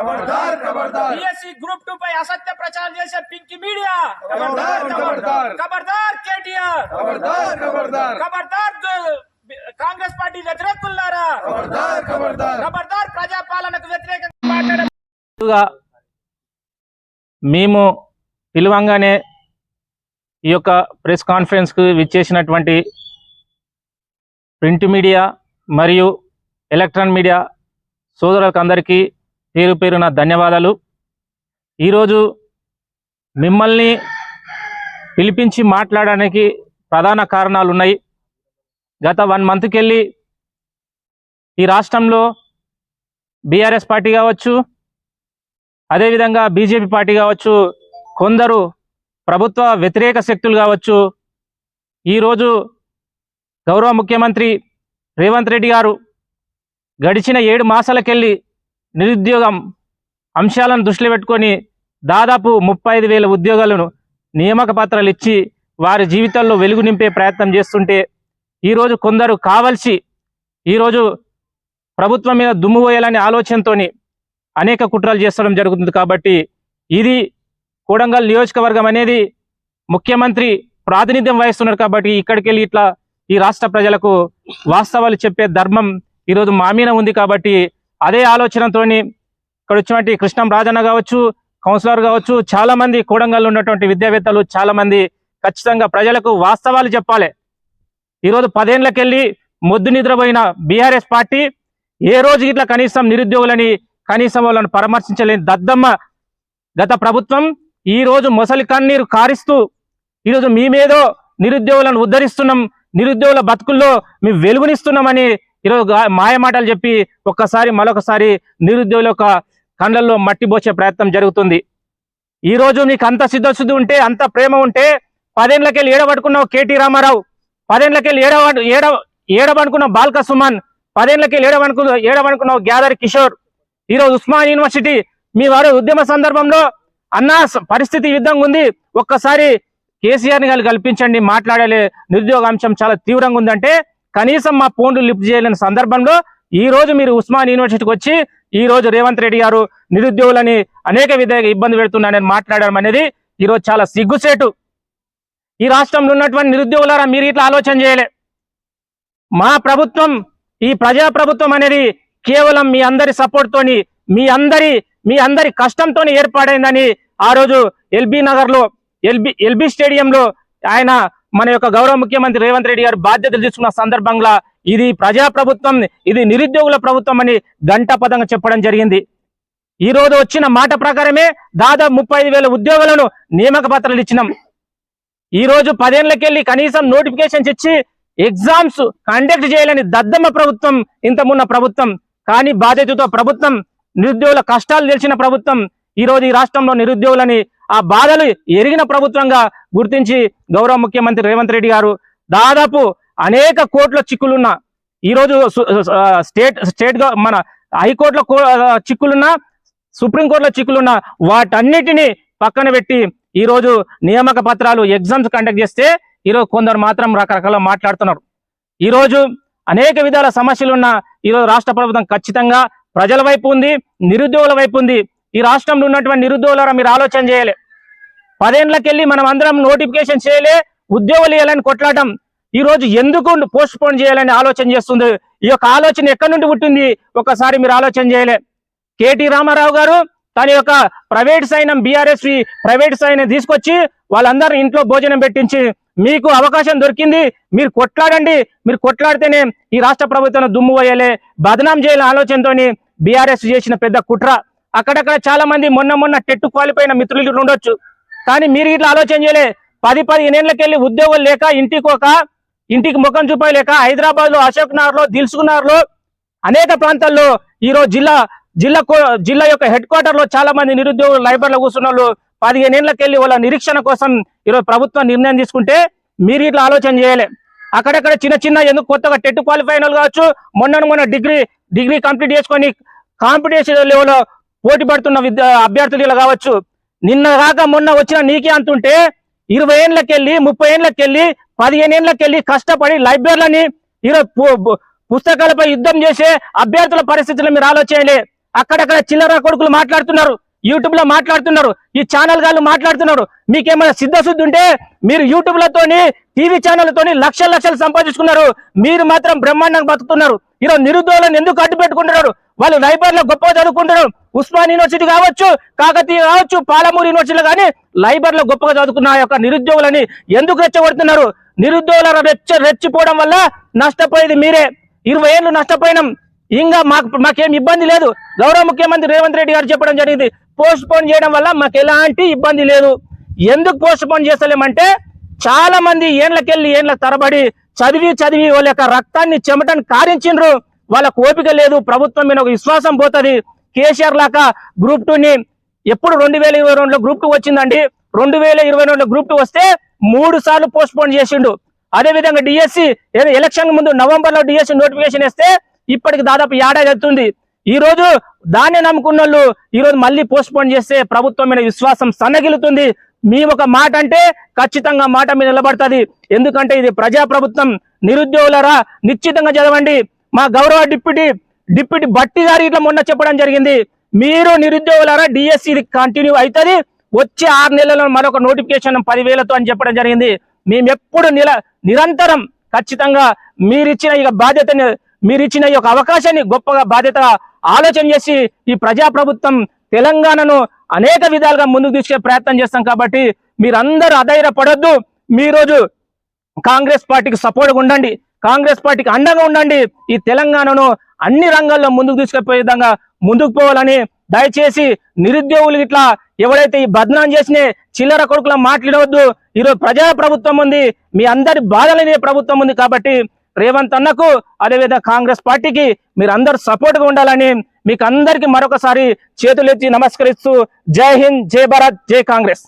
ఖబర్దార్ ఖబర్దార్ BSc group two pi అసత్య ప్రచారం చేసే పింక్ మీడియా ఖబర్దార్ ఖబర్దార్ ఖబర్దార్ కేటీఆర్ ఖబర్దార్ ఖబర్దార్ ఖబర్దార్ కాంగ్రెస్ పార్టీ వ్యతిరేకులారా ఖబర్దార్ ఖబర్దార్ ఖబర్దార్ ప్రజాపాలనకు వ్యతిరేకంగా మాట్లాడే ముందుగా మేము పిలువంగానే ఈ యొక్క ప్రెస్ కాన్ఫరెన్స్కు విచ్చేసినటువంటి ప్రింట్ మీడియా మరియు ఎలక్ట్రానిక్ మీడియా సోదరులకు అందరికీ పేరు పేరున ధన్యవాదాలు. ఈరోజు మిమ్మల్ని పిలిపించి మాట్లాడడానికి ప్రధాన కారణాలు ఉన్నాయి గత వన్ మంత్కి వెళ్ళి ఈ రాష్ట్రంలో బీఆర్ఎస్ పార్టీ కావచ్చు అదేవిధంగా బీజేపీ పార్టీ కావచ్చు కొందరు ప్రభుత్వ వ్యతిరేక శక్తులు కావచ్చు. ఈరోజు గౌరవ ముఖ్యమంత్రి రేవంత్ రెడ్డి గారు గడిచిన ఏడు మాసాలకెళ్ళి నిరుద్యోగం అంశాలను దృష్టిలో పెట్టుకొని దాదాపు ముప్పై ఐదు వేల ఉద్యోగాలను నియామక పత్రాలు ఇచ్చి వారి జీవితాల్లో వెలుగు నింపే ప్రయత్నం చేస్తుంటే ఈరోజు కొందరు కావలసి ఈరోజు ప్రభుత్వం మీద దుమ్ము పోయాలనే ఆలోచనతో అనేక కుట్రలు చేస్తడం జరుగుతుంది కాబట్టి ఇది కూడంగల్ నియోజకవర్గం అనేది ముఖ్యమంత్రి ప్రాతినిధ్యం వహిస్తున్నారు కాబట్టి ఇక్కడికి వెళ్ళి ఇట్లా ఈ రాష్ట్ర ప్రజలకు వాస్తవాలు చెప్పే ధర్మం ఈరోజు మా మీద ఉంది కాబట్టి అదే ఆలోచనతోని ఇక్కడ వచ్చినటువంటి కృష్ణం రాజన్న కావచ్చు కౌన్సిలర్ కావచ్చు చాలా మంది కోడంగల్లో ఉన్నటువంటి విద్యావేత్తలు చాలా మంది ఖచ్చితంగా ప్రజలకు వాస్తవాలు చెప్పాలి. ఈరోజు పదేళ్ళకెళ్ళి మొద్దు నిద్రపోయిన బీఆర్ఎస్ పార్టీ ఏ రోజు ఇట్లా కనీసం నిరుద్యోగులని కనీసం వాళ్ళని పరామర్శించలేని దద్దమ్మ గత ప్రభుత్వం ఈ రోజు మొసలి కన్నీరు కారిస్తూ ఈరోజు మేమేదో నిరుద్యోగులను ఉద్ధరిస్తున్నాం నిరుద్యోగుల బతుకుల్లో మేము వెలుగునిస్తున్నామని ఈరోజు మాయ మాటలు చెప్పి ఒక్కసారి మరొకసారి నిరుద్యోగుల యొక్క కండ్లల్లో మట్టి పోసే ప్రయత్నం జరుగుతుంది. ఈ రోజు నీకు అంత సిద్ధశుద్ధి ఉంటే అంత ప్రేమ ఉంటే పదేళ్ళకెళ్ళి ఏడబడుకున్నావు కేటీ రామారావు పదేళ్ళకెళ్ళి ఏడవ ఏడ ఏడబడుకున్నావు బాల్క సుమన్ పదేళ్ళకెళ్ళి ఏడబడుకు ఏడబడుకున్నావు గ్యాదర్ కిషోర్. ఈరోజు ఉస్మాన్ యూనివర్సిటీ మీ వారు ఉద్యమ సందర్భంలో అన్నా పరిస్థితి ఈ విధంగా ఉంది. ఒక్కసారి కేసీఆర్ని కలిపించండి కల్పించండి మాట్లాడలే. నిరుద్యోగ అంశం చాలా తీవ్రంగా ఉందంటే కనీసం మా ఫోన్లు లిఫ్ట్ చేయలేని సందర్భంలో ఈ రోజు మీరు ఉస్మాన్ యూనివర్సిటీకి వచ్చి ఈ రోజు రేవంత్ రెడ్డి గారు నిరుద్యోగులని అనేక విధంగా ఇబ్బంది పెడుతున్నానని మాట్లాడడం అనేది ఈరోజు చాలా సిగ్గుసేటు ఈ రాష్ట్రంలో ఉన్నటువంటి నిరుద్యోగులారా మీరు ఇట్లా ఆలోచన చేయలే. మా ప్రభుత్వం ఈ ప్రజా ప్రభుత్వం అనేది కేవలం మీ అందరి సపోర్ట్తోని మీ అందరి మీ అందరి కష్టంతో ఏర్పాడైందని ఆ రోజు ఎల్బీ నగర్లో ఎల్బీ ఎల్బీ స్టేడియంలో ఆయన మన యొక్క గౌరవ ముఖ్యమంత్రి రేవంత్ రెడ్డి గారు బాధ్యతలు తీసుకున్న సందర్భంగా ఇది ప్రజా ప్రభుత్వం ఇది నిరుద్యోగుల ప్రభుత్వం అని గంటాపదంగా చెప్పడం జరిగింది. ఈ రోజు వచ్చిన మాట ప్రకారమే దాదాపు ముప్పై ఐదు వేల ఉద్యోగులను నియామక పత్రాలు ఇచ్చినాం. ఈ రోజు పదేళ్ళకెళ్ళి కనీసం నోటిఫికేషన్స్ ఇచ్చి ఎగ్జామ్స్ కండక్ట్ చేయాలని దద్దమ్మ ప్రభుత్వం ఇంతమున్న ప్రభుత్వం. కానీ బాధ్యతతో ప్రభుత్వం నిరుద్యోగుల కష్టాలు తెలిసిన ప్రభుత్వం. ఈ రోజు ఈ రాష్ట్రంలో నిరుద్యోగులని ఆ బాధలు ఎరిగిన ప్రభుత్వంగా గుర్తించి గౌరవ ముఖ్యమంత్రి రేవంత్ రెడ్డి గారు దాదాపు అనేక కోట్ల చిక్కులున్న ఈరోజు స్టేట్ స్టేట్గా మన హైకోర్టులో కో- ఆ, చిక్కులున్న సుప్రీంకోర్టులో చిక్కులున్న వాటన్నిటిని పక్కన పెట్టి ఈరోజు నియామక పత్రాలు ఎగ్జామ్స్ కండక్ట్ చేస్తే ఈరోజు కొందరు మాత్రం రకరకాల మాట్లాడుతున్నారు. ఈరోజు అనేక విధాల సమస్యలున్న ఈరోజు రాష్ట్ర ప్రభుత్వం ఖచ్చితంగా ప్రజల వైపు ఉంది నిరుద్యోగుల వైపు ఉంది. ఈ రాష్ట్రంలో ఉన్నటువంటి నిరుద్యోగులరా మీరు ఆలోచన చేయలే. పదేళ్ళకెళ్ళి మనం అందరం నోటిఫికేషన్ చేయలే ఉద్యోగులు ఇవ్వాలని కొట్లాడటం ఈరోజు ఎందుకు పోస్ట్ పోన్ చేయాలని ఆలోచన చేస్తుంది? ఈ యొక్క ఆలోచన ఎక్కడి నుండి పుట్టింది? ఒకసారి మీరు ఆలోచన చేయలే. కేటీ రామారావు గారు తన యొక్క ప్రైవేట్ సైన్యం బీఆర్ఎస్ ప్రైవేట్ సైన్యం తీసుకొచ్చి వాళ్ళందరూ ఇంట్లో భోజనం పెట్టించి మీకు అవకాశం దొరికింది మీరు కొట్లాడండి. మీరు కొట్లాడితేనే ఈ రాష్ట్ర ప్రభుత్వం దుమ్ము వేయాలి. బదనాం చేయాలని ఆలోచనతోని బీఆర్ఎస్ చేసిన పెద్ద కుట్ర. అక్కడక్కడ చాలా మంది మొన్న మొన్న టెట్టు క్వాలిఫై మిత్రులు ఉండొచ్చు. కానీ మీరు ఇట్లా ఆలోచన చేయలే. పది పదిహేనేళ్ళకి వెళ్ళి ఉద్యోగం లేక ఇంటికి ఒక ఇంటికి ముఖం చూపలేక హైదరాబాద్లో అశోక్ నగర్లో దిల్సుకునగర్లో అనేక ప్రాంతాల్లో ఈ రోజు జిల్లా జిల్లా కో- జిల్లా యొక్క హెడ్ క్వార్టర్లో చాలా మంది నిరుద్యోగులు లైబ్రరీలో కూర్చున్న వాళ్ళు పదిహేను ఏళ్ళకెళ్ళి వాళ్ళ నిరీక్షణ కోసం ఈరోజు ప్రభుత్వం నిర్ణయం తీసుకుంటే మీరు ఇట్లా ఆలోచన చేయలే. అక్కడక్కడ చిన్న చిన్న ఎందుకు కొత్తగా టెట్ క్వాలిఫై వాళ్ళు కావచ్చు మొన్న మొన్న డిగ్రీ డిగ్రీ కంప్లీట్ చేసుకొని కాంపిటీషన్ లెవెల్లో పోటీ పడుతున్న విద్య అభ్యర్థులు ఇలా కావచ్చు. నిన్న కాక మొన్న వచ్చిన నీకే అంటుంటే ఇరవై ఏళ్ళకెళ్ళి ముప్పై ఏళ్ళకెళ్ళి పదిహేను ఏళ్ళకెళ్ళి కష్టపడి లైబ్రరీలని ఈరోజు పు- పుస్తకాలపై యుద్ధం చేసే అభ్యర్థుల పరిస్థితులు మీరు ఆలోచనలే అక్కడక్కడ చిల్లర కొడుకులు మాట్లాడుతున్నారు. యూట్యూబ్లో మాట్లాడుతున్నారు. ఈ ఛానల్ గాళ్ళు మాట్లాడుతున్నారు. మీకేమైనా సిద్ధశుద్ధి ఉంటే మీరు యూట్యూబ్ లతోని టీవీ ఛానళ్ళతోని లక్షల లక్షలు సంపాదించుకున్నారు. మీరు మాత్రం బ్రహ్మాండంగా బతుకుతున్నారు. ఈరోజు నిరుద్యోగులను ఎందుకు అడ్డు పెట్టుకుంటున్నారు వాళ్ళు లైబ్రరీలో గొప్పగా చదువుకుంటున్నారు ఉస్మాన్ యూనివర్సిటీ కావచ్చు కాకతీయ కావచ్చు పాలమూరు యూనివర్సిటీలో కానీ లైబ్రరీలో గొప్పగా చదువుకున్న ఆ యొక్క నిరుద్యోగులని ఎందుకు రెచ్చగొడుతున్నారు? నిరుద్యోగుల రెచ్చ రెచ్చిపోవడం వల్ల నష్టపోయేది మీరే. ఇరవై ఏళ్ళు నష్టపోయినాం. ఇంకా మాకు మాకేం ఇబ్బంది లేదు. గౌరవ ముఖ్యమంత్రి రేవంత్ రెడ్డి గారు చెప్పడం జరిగింది. పోస్ట్ పోన్ చేయడం వల్ల మాకు ఎలాంటి ఇబ్బంది లేదు. ఎందుకు పోస్ట్ పోన్ చేస్తలేమంటే చాలా మంది ఏండ్లకెళ్ళి ఏండ్ల తరబడి చదివి చదివి వాళ్ళ యొక్క రక్తాన్ని చెమటని కారించిండ్రు. వాళ్ళకు ఓపిక లేదు ప్రభుత్వం మీద ఒక విశ్వాసం పోతుంది. కేసీఆర్ లాగా గ్రూప్ టూని ఎప్పుడు రెండు వేల ఇరవై రెండులో గ్రూప్ టూ వచ్చిందండి. రెండు వేల ఇరవై రెండులో గ్రూప్ టూ వస్తే మూడు సార్లు పోస్ట్ పోన్ చేసిండు. అదే విధంగా డిఎస్సి ఎలక్షన్ ముందు నవంబర్లో డిఎస్సి నోటిఫికేషన్ ఇస్తే ఇప్పటికి దాదాపు ఏడాది అవుతుంది. ఈ రోజు దాన్ని నమ్ముకున్న వాళ్ళు ఈ రోజు మళ్ళీ పోస్ట్ పోన్ చేస్తే ప్రభుత్వం మీద విశ్వాసం సన్నగిలుతుంది మీ ఒక మాట అంటే ఖచ్చితంగా మాట మీద నిలబడుతుంది. ఎందుకంటే ఇది ప్రజా ప్రభుత్వం నిరుద్యోగులరా నిశ్చితంగా చదవండి. మా గౌరవ డిప్యూటీ డిప్యూటీ బట్టి గారు ఇట్లా మొన్న చెప్పడం జరిగింది. మీరు నిరుద్యోగులారా డిఎస్సి కంటిన్యూ అవుతుంది. వచ్చే ఆరు నెలల్లో మరొక నోటిఫికేషన్ పదివేలతో అని చెప్పడం జరిగింది. మేము ఎప్పుడు నిల నిరంతరం ఖచ్చితంగా మీరిచ్చిన ఈ బాధ్యతని మీరిచ్చిన ఈ యొక్క అవకాశాన్ని గొప్పగా బాధ్యత ఆలోచన చేసి ఈ ప్రజా ప్రభుత్వం తెలంగాణను అనేక విధాలుగా ముందుకు తీసుకెళ్ళే ప్రయత్నం చేస్తాం కాబట్టి మీరందరూ అధైర్యపడొద్దు. మీ రోజు కాంగ్రెస్ పార్టీకి సపోర్ట్గా ఉండండి. కాంగ్రెస్ పార్టీకి అండగా ఉండండి. ఈ తెలంగాణను అన్ని రంగాల్లో ముందుకు తీసుకుపోయే విధంగా ముందుకు పోవాలని దయచేసి నిరుద్యోగులు ఇట్లా ఎవరైతే ఈ బద్నాం చేసిన చిల్లర కొడుకుల మాట్లాడవద్దు. ఈరోజు ప్రజా ప్రభుత్వం ఉంది. మీ అందరి బాధలనే ప్రభుత్వం ఉంది కాబట్టి రేవంత్ అన్నకు అదేవిధంగా కాంగ్రెస్ పార్టీకి మీరు అందరు సపోర్ట్గా ఉండాలని మీకు అందరికి మరొకసారి చేతులెత్తి నమస్కరిస్తూ జై హింద్ జై భారత్ జై కాంగ్రెస్.